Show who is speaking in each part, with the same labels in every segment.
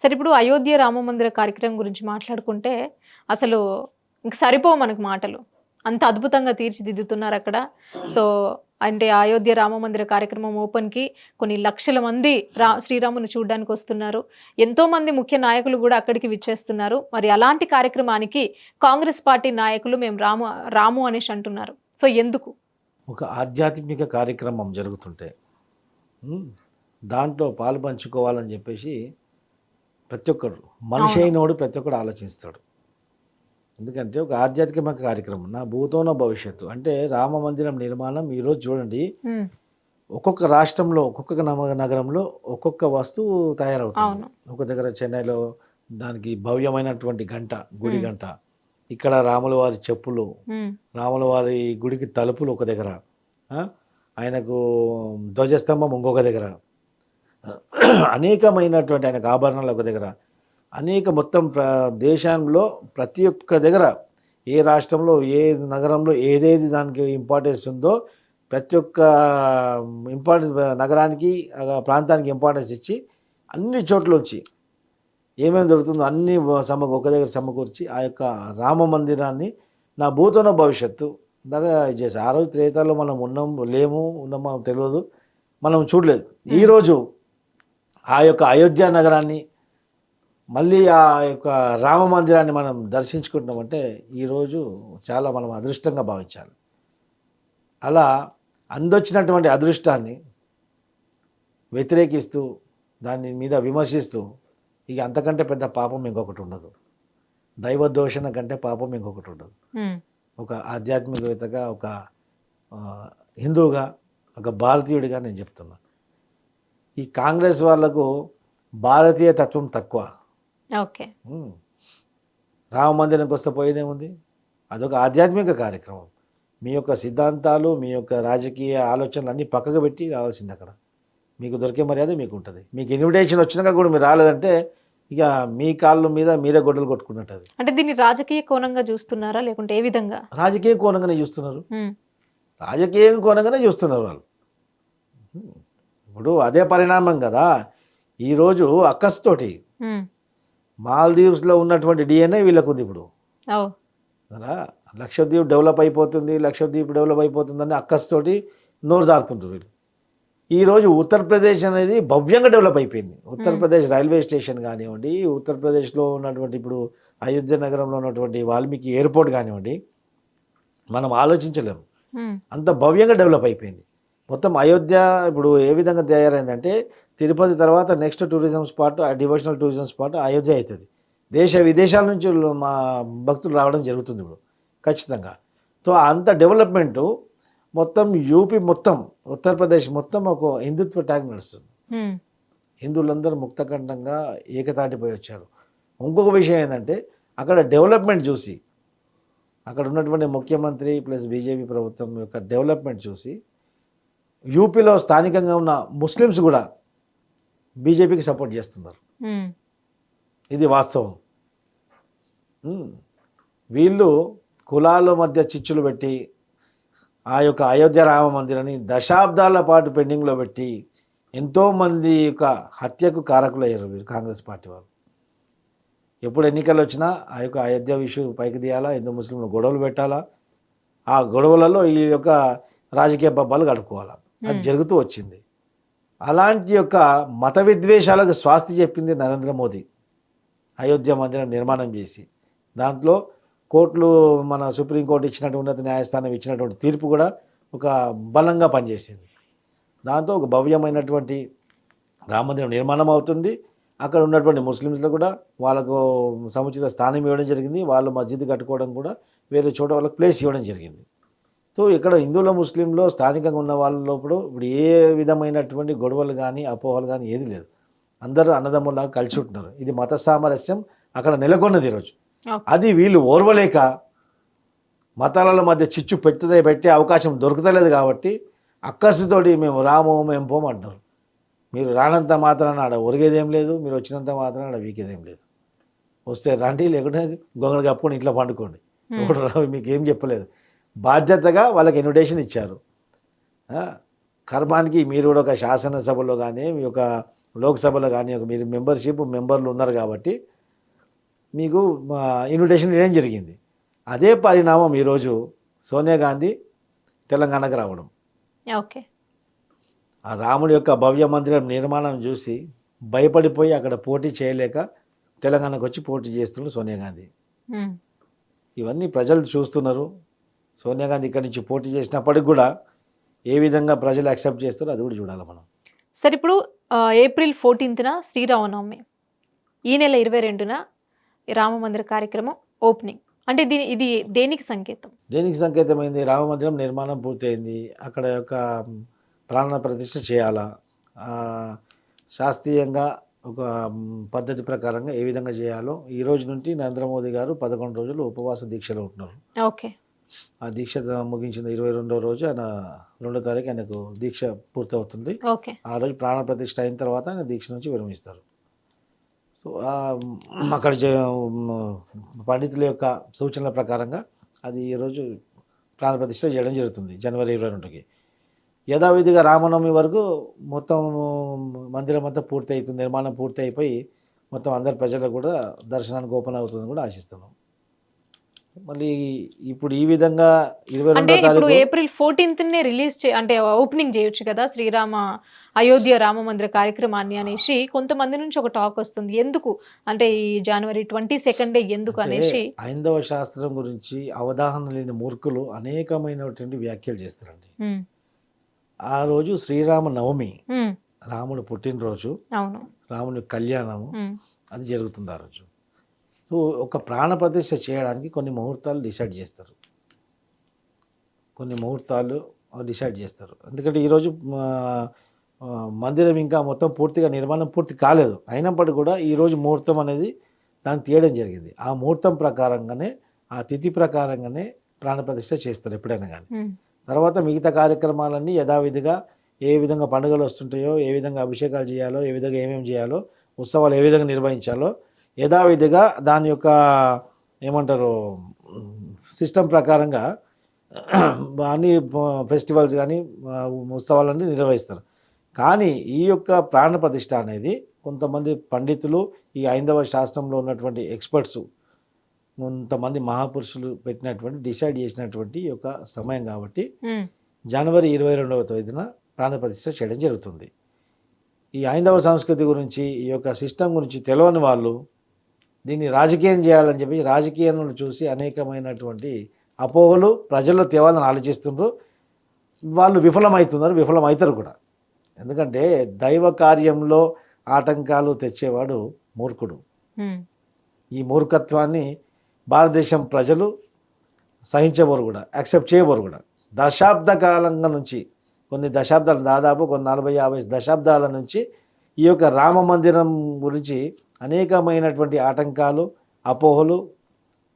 Speaker 1: సరే ఇప్పుడు అయోధ్య రామ మందిర కార్యక్రమం గురించి మాట్లాడుకుంటే అసలు ఇంక సరిపోవు మనకు మాటలు. అంత అద్భుతంగా తీర్చిదిద్దుతున్నారు అక్కడ. సో అంటే అయోధ్య రామ మందిర కార్యక్రమం ఓపెన్కి కొన్ని లక్షల మంది రా శ్రీరాముని చూడడానికి వస్తున్నారు. ఎంతోమంది ముఖ్య నాయకులు కూడా అక్కడికి విచ్చేస్తున్నారు. మరి అలాంటి కార్యక్రమానికి కాంగ్రెస్ పార్టీ నాయకులు మేము రాము రాము అనేసి అంటున్నారు. సో ఎందుకు?
Speaker 2: ఒక ఆధ్యాత్మిక కార్యక్రమం జరుగుతుంటే దాంట్లో పాలు పంచుకోవాలని చెప్పేసి ప్రతి ఒక్కరు మనిషి. అయినోడు ప్రతి ఒక్కడు ఆలోచిస్తాడు. ఎందుకంటే ఒక ఆధ్యాత్మిక కార్యక్రమం నా భూతోన భవిష్యత్తు. అంటే రామ మందిరం నిర్మాణం ఈరోజు చూడండి. ఒక్కొక్క రాష్ట్రంలో ఒక్కొక్క నమ- నగరంలో ఒక్కొక్క వస్తువు తయారవుతుంది. ఒక దగ్గర చెన్నైలో దానికి భవ్యమైనటువంటి గంట గుడి. గంట. ఇక్కడ రాముల వారి చెప్పులు రాముల వారి గుడికి తలుపులు ఒక దగ్గర? ఆయనకు ధ్వజస్తంభం ఇంకొక దగ్గర. అనేకమైనటువంటి ఆయనకు ఆభరణాలు ఒక దగ్గర. అనేక మొత్తం ప్ర దేశంలో ప్రతి ఒక్క దగ్గర ఏ రాష్ట్రంలో ఏ నగరంలో ఏదేది దానికి ఇంపార్టెన్స్ ఉందో ప్రతి ఒక్క ఇంపార్టెన్స్ నగరానికి ప్రాంతానికి ఇంపార్టెన్స్ ఇచ్చి అన్ని చోట్ల వచ్చి ఏమేమి దొరుకుతుందో అన్ని సమ ఒక దగ్గర సమకూర్చి ఆ యొక్క రామ మందిరాన్ని నా భూతోన భవిష్యత్తు దాకా చేసి ఆ రోజు త్రేతాల్లో మనం ఉన్నాం లేము ఉన్నాం మనం తెలియదు. మనం చూడలేదు. ఈరోజు ఆ యొక్క అయోధ్య నగరాన్ని మళ్ళీ ఆ యొక్క రామ మందిరాన్ని మనం దర్శించుకుంటున్నామంటే ఈరోజు చాలా మనం అదృష్టంగా భావించాలి. అలా అందొచ్చినటువంటి అదృష్టాన్ని వ్యతిరేకిస్తూ దాని మీద విమర్శిస్తూ ఇక అంతకంటే పెద్ద పాపం ఇంకొకటి ఉండదు. దైవ దోషణ కంటే పాపం ఇంకొకటి ఉండదు. ఒక ఆధ్యాత్మికవేత్తగా ఒక హిందువుగా ఒక భారతీయుడిగా నేను చెప్తున్నా. ఈ కాంగ్రెస్ వాళ్ళకు భారతీయ తత్వం తక్కువ.
Speaker 1: ఓకే.
Speaker 2: రామ మందిరంకి వస్తే పోయేదేముంది? అదొక ఆధ్యాత్మిక కార్యక్రమం. మీ యొక్క సిద్ధాంతాలు మీ యొక్క రాజకీయ ఆలోచనలు అన్నీ పక్కకు పెట్టి రావాల్సింది అక్కడ. మీకు దొరికే మర్యాద మీకు ఉంటుంది. మీకు ఇన్విటేషన్ వచ్చినాక కూడా మీరు రాలేదంటే ఇక మీ కాళ్ళ మీద మీరే గొడ్డలు కొట్టుకున్నట్టు అది.
Speaker 1: అంటే దీన్ని రాజకీయ కోణంగా చూస్తున్నారా? లేకుంటే ఏ విధంగా?
Speaker 2: రాజకీయ కోణంగానే చూస్తున్నారు. రాజకీయం కోణంగానే చూస్తున్నారు వాళ్ళు. ఇప్పుడు అదే పరిణామం కదా. ఈరోజు అక్కస్తోటి
Speaker 1: ఉమ్,
Speaker 2: మాల్దీవ్స్లో ఉన్నటువంటి డిఎన్ఏ వీళ్ళకు ఉంది ఇప్పుడు లక్షద్వీప్ డెవలప్ అయిపోతుంది లక్షద్వీప్ డెవలప్ అయిపోతుందని అక్కస్తోటి నోరు జారుతుంటారు వీళ్ళు. ఈరోజు ఉత్తరప్రదేశ్ అనేది భవ్యంగా డెవలప్ అయిపోయింది. ఉత్తరప్రదేశ్ రైల్వే స్టేషన్ కానివ్వండి ఉత్తరప్రదేశ్లో ఉన్నటువంటి ఇప్పుడు అయోధ్య నగరంలో ఉన్నటువంటి వాల్మీకి ఎయిర్పోర్ట్ కానివ్వండి మనం ఆలోచించలేము అంత భవ్యంగా డెవలప్ అయిపోయింది. మొత్తం అయోధ్య ఇప్పుడు ఏ విధంగా తయారైందంటే తిరుపతి తర్వాత next tourism spot devotional tourism spot Ayodhya అవుతుంది. దేశ విదేశాల నుంచి మా భక్తులు రావడం జరుగుతుంది ఇప్పుడు ఖచ్చితంగా. సో అంత డెవలప్మెంటు మొత్తం యూపీ మొత్తం ఉత్తరప్రదేశ్ మొత్తం ఒక హిందుత్వ ట్యాగ్ నడుస్తుంది. హిందువులందరూ ముక్తకంఠంగా ఏకతాటిపోయి వచ్చారు ఇంకొక విషయం ఏంటంటే అక్కడ డెవలప్మెంట్ చూసి అక్కడ ఉన్నటువంటి ముఖ్యమంత్రి ప్లస్ బీజేపీ ప్రభుత్వం యొక్క డెవలప్మెంట్ చూసి యూపీలో స్థానికంగా ఉన్న ముస్లిమ్స్ కూడా బీజేపీకి సపోర్ట్ చేస్తున్నారు. ఇది వాస్తవం. వీళ్ళు కులాల మధ్య చిచ్చులు పెట్టి ఆ యొక్క అయోధ్య రామ మందిరాన్ని దశాబ్దాల పాటు పెండింగ్లో పెట్టి ఎంతోమంది యొక్క హత్యకు కారకులయ్యారు వీరు కాంగ్రెస్ పార్టీ వాళ్ళు. ఎప్పుడు ఎన్నికలు వచ్చినా ఆ యొక్క అయోధ్య విషయం పైకి తీయాలా హిందూ ముస్లింలు గొడవలు పెట్టాలా ఆ గొడవలలో ఈ యొక్క రాజకీయ బబ్బాలు గడుపుకోవాలా. అది. జరుగుతూ వచ్చింది. అలాంటి యొక్క మత విద్వేషాలకు స్వాస్తి చెప్పింది నరేంద్ర మోదీ. అయోధ్య మందిరం నిర్మాణం చేసి. దాంట్లో కోర్టులు మన సుప్రీంకోర్టు ఇచ్చినటువంటి ఉన్నత న్యాయస్థానం ఇచ్చినటువంటి తీర్పు కూడా ఒక బలంగా పనిచేసింది. దాంతో ఒక భవ్యమైనటువంటి రామ మందిరం నిర్మాణం అవుతుంది. అక్కడ ఉన్నటువంటి ముస్లిమ్స్లో కూడా వాళ్ళకు సముచిత స్థానం ఇవ్వడం జరిగింది. వాళ్ళు మస్జిద్ కట్టుకోవడం కూడా వేరే చోట వాళ్ళకి ప్లేస్ ఇవ్వడం జరిగింది. సో ఇక్కడ హిందువుల ముస్లింలో స్థానికంగా ఉన్న వాళ్ళ లోపల ఇప్పుడు ఏ విధమైనటువంటి గొడవలు కానీ అపోహలు కానీ ఏది లేదు. అందరూ అన్నదమ్ములాగా కలిసి ఉంటున్నారు. ఇది మత సామరస్యం అక్కడ నెలకొన్నది ఈరోజు. అది వీళ్ళు ఓర్వలేక మతాల మధ్య చిచ్చు పెట్టుదే పెట్టే అవకాశం దొరుకుతలేదు కాబట్టి అక్కసుతోటి మేము రాము మేము పోమంటున్నారు మీరు రానంత మాత్రాన ఆడ ఒరిగేదేం లేదు మీరు వచ్చినంత మాత్రాన ఆడ వీకేదేం లేదు. వస్తే రండి లేకుంటే గొంగళి కప్పుకొని ఇంట్లో పండుకోండి. రా- మీకు ఏం చెప్పలేదు. బాధ్యతగా వాళ్ళకి ఇన్విటేషన్ ఇచ్చారు. కర్మానికి మీరు కూడా ఒక శాసనసభలో కానీ మీ యొక్క లోక్సభలో కానీ ఒక మీరు మెంబర్షిప్ మెంబర్లు ఉన్నారు కాబట్టి మీకు ఇన్విటేషన్ ఇవ్వడం జరిగింది. అదే పరిణామం ఈరోజు సోనియా గాంధీ తెలంగాణకు రావడం.
Speaker 1: ఓకే.
Speaker 2: ఆ రాముడి యొక్క భవ్య మందిరం నిర్మాణం చూసి భయపడిపోయి అక్కడ పోటీ చేయలేక తెలంగాణకు వచ్చి పోటీ చేస్తున్నారు సోనియా గాంధీ. ఇవన్నీ ప్రజలు చూస్తున్నారు. సోనియా గాంధీ ఇక్కడి నుంచి పోటీ చేసినప్పటికి కూడా ఏ విధంగా ప్రజలు యాక్సెప్ట్ చేస్తారో అది కూడా చూడాలి మనం.
Speaker 1: సరే ఇప్పుడు ఏప్రిల్ ఫోర్టీన్త్న శ్రీరామనవమి ఈ నెల ఇరవై రెండున రామ మందిర కార్యక్రమం ఓపెనింగ్. అంటే దీని ఇది దేనికి సంకేతం?
Speaker 2: దేనికి సంకేతమైంది? రామ మందిరం నిర్మాణం పూర్తయింది. అక్కడ యొక్క ప్రాణ ప్రతిష్ఠ చేయాలా? శాస్త్రీయంగా ఒక పద్ధతి ప్రకారంగా ఏ విధంగా చేయాలో? ఈ రోజు నుండి నరేంద్ర మోదీ గారు పదకొండు రోజులు ఉపవాస దీక్షలో ఉంటున్నారు.
Speaker 1: ఓకే.
Speaker 2: ఆ దీక్ష ముగించిన ఇరవై రెండో రోజు ఆయన రెండో తారీఖు ఆయనకు దీక్ష పూర్తవుతుంది. ఆ రోజు ప్రాణ ప్రతిష్ఠ అయిన తర్వాత ఆయన దీక్ష నుంచి విరమిస్తారు. సో అక్కడ పండితుల యొక్క సూచనల ప్రకారంగా అది ఈరోజు ప్రాణ ప్రతిష్ఠ చేయడం జరుగుతుంది జనవరి ఇరవై రెండుకి. యథావిధిగా రామనవమి వరకు మొత్తం మందిరం అంతా పూర్తి అవుతుంది నిర్మాణం పూర్తి అయిపోయి మొత్తం అందరి ప్రజలకు కూడా దర్శనానికి ఓపెన్ అవుతుందని కూడా ఆశిస్తున్నాం. మళ్ళీ ఇప్పుడు ఈ విధంగా ఇరవై
Speaker 1: అంటే ఇప్పుడు ఏప్రిల్ ఫోర్టీన్త్ నే రిలీజ్ చే అంటే ఓపెనింగ్ చేయొచ్చు కదా శ్రీరామ అయోధ్య రామ మందిర కార్యక్రమాన్ని అనేసి కొంతమంది నుంచి ఒక టాక్ వస్తుంది. ఎందుకు? అంటే ఈ జనవరి ట్వంటీ సెకండ్ ఎందుకు అనేసి.
Speaker 2: హైందవ శాస్త్రం గురించి అవగాహన లేని మూర్ఖులు అనేకమైనటువంటి వ్యాఖ్యలు చేస్తారండి. ఆ రోజు శ్రీరామ నవమి రాముడు పుట్టినరోజు
Speaker 1: అవును.
Speaker 2: రాముని కళ్యాణము అది జరుగుతుంది ఆ రోజు. సో ఒక ప్రాణ ప్రతిష్ఠ చేయడానికి కొన్ని ముహూర్తాలు డిసైడ్ చేస్తారు. కొన్ని ముహూర్తాలు డిసైడ్ చేస్తారు. ఎందుకంటే ఈరోజు మందిరం ఇంకా మొత్తం పూర్తిగా నిర్మాణం పూర్తి కాలేదు. అయినప్పటికీ కూడా ఈరోజు ముహూర్తం అనేది దాన్ని తీయడం జరిగింది. ఆ ముహూర్తం ప్రకారంగానే ఆ తిథి ప్రకారంగానే ప్రాణ ప్రతిష్ఠ చేస్తారు ఎప్పుడైనా కానీ. తర్వాత మిగతా కార్యక్రమాలన్నీ యథావిధిగా ఏ విధంగా పండుగలు వస్తుంటాయో ఏ విధంగా అభిషేకాలు చేయాలో ఏ విధంగా ఏమేమి చేయాలో ఉత్సవాలు ఏ విధంగా నిర్వహించాలో యథావిధిగా దాని యొక్క ఏమంటారు సిస్టమ్ ప్రకారంగా అన్ని ఫెస్టివల్స్ కానీ ఉత్సవాలన్నీ నిర్వహిస్తారు. కానీ ఈ యొక్క ప్రాణ ప్రతిష్ఠ అనేది కొంతమంది పండితులు ఈ ఐందవ శాస్త్రంలో ఉన్నటువంటి ఎక్స్పర్ట్స్ కొంతమంది మహాపురుషులు పెట్టినటువంటి డిసైడ్ చేసినటువంటి యొక్క సమయం కాబట్టి జనవరి ఇరవై రెండవ తేదీన ప్రాణప్రతిష్ఠ చేయడం జరుగుతుంది. ఈ ఐందవ సంస్కృతి గురించి ఈ యొక్క సిస్టమ్ గురించి తెలియని వాళ్ళు దీన్ని రాజకీయం చేయాలని చెప్పి రాజకీయాలను చూసి అనేకమైనటువంటి అపోహలు ప్రజల్లో తేవాలని ఆలోచిస్తుండ్రు. వాళ్ళు విఫలమవుతున్నారు విఫలమవుతారు కూడా. ఎందుకంటే దైవ కార్యంలో ఆటంకాలు తెచ్చేవాడు మూర్ఖుడు. ఈ మూర్ఖత్వాన్ని భారతదేశం ప్రజలు సహించబోరు కూడా యాక్సెప్ట్ చేయబోరు కూడా. దశాబ్ద కాలంగా నుంచి కొన్ని దశాబ్దాలు దాదాపు కొన్ని నలభై యాభై దశాబ్దాల నుంచి ఈ యొక్క రామ మందిరం గురించి అనేకమైనటువంటి ఆటంకాలు అపోహలు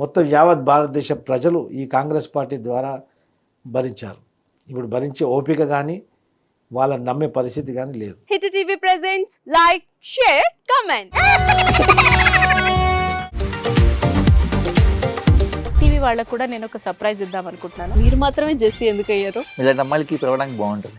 Speaker 2: మొత్తం యావత్ భారతదేశ ప్రజలు ఈ కాంగ్రెస్ పార్టీ ద్వారా భరించారు. ఇప్పుడు భరించే ఓపిక కానీ వాళ్ళని నమ్మే పరిస్థితి కానీ లేదు.
Speaker 3: Hit TV presents like share comment.
Speaker 4: TV వాళ్ళకు కూడా నేను ఒక సర్ప్రైజ్ ఇద్దాం అనుకుంటున్నాను.
Speaker 3: మీరు మాత్రమే జెస్సీ ఎందుకు అయ్యారు?
Speaker 5: ఇలాంటి అమ్మాయిలకి పిలవడానికి బాగుంటుంది.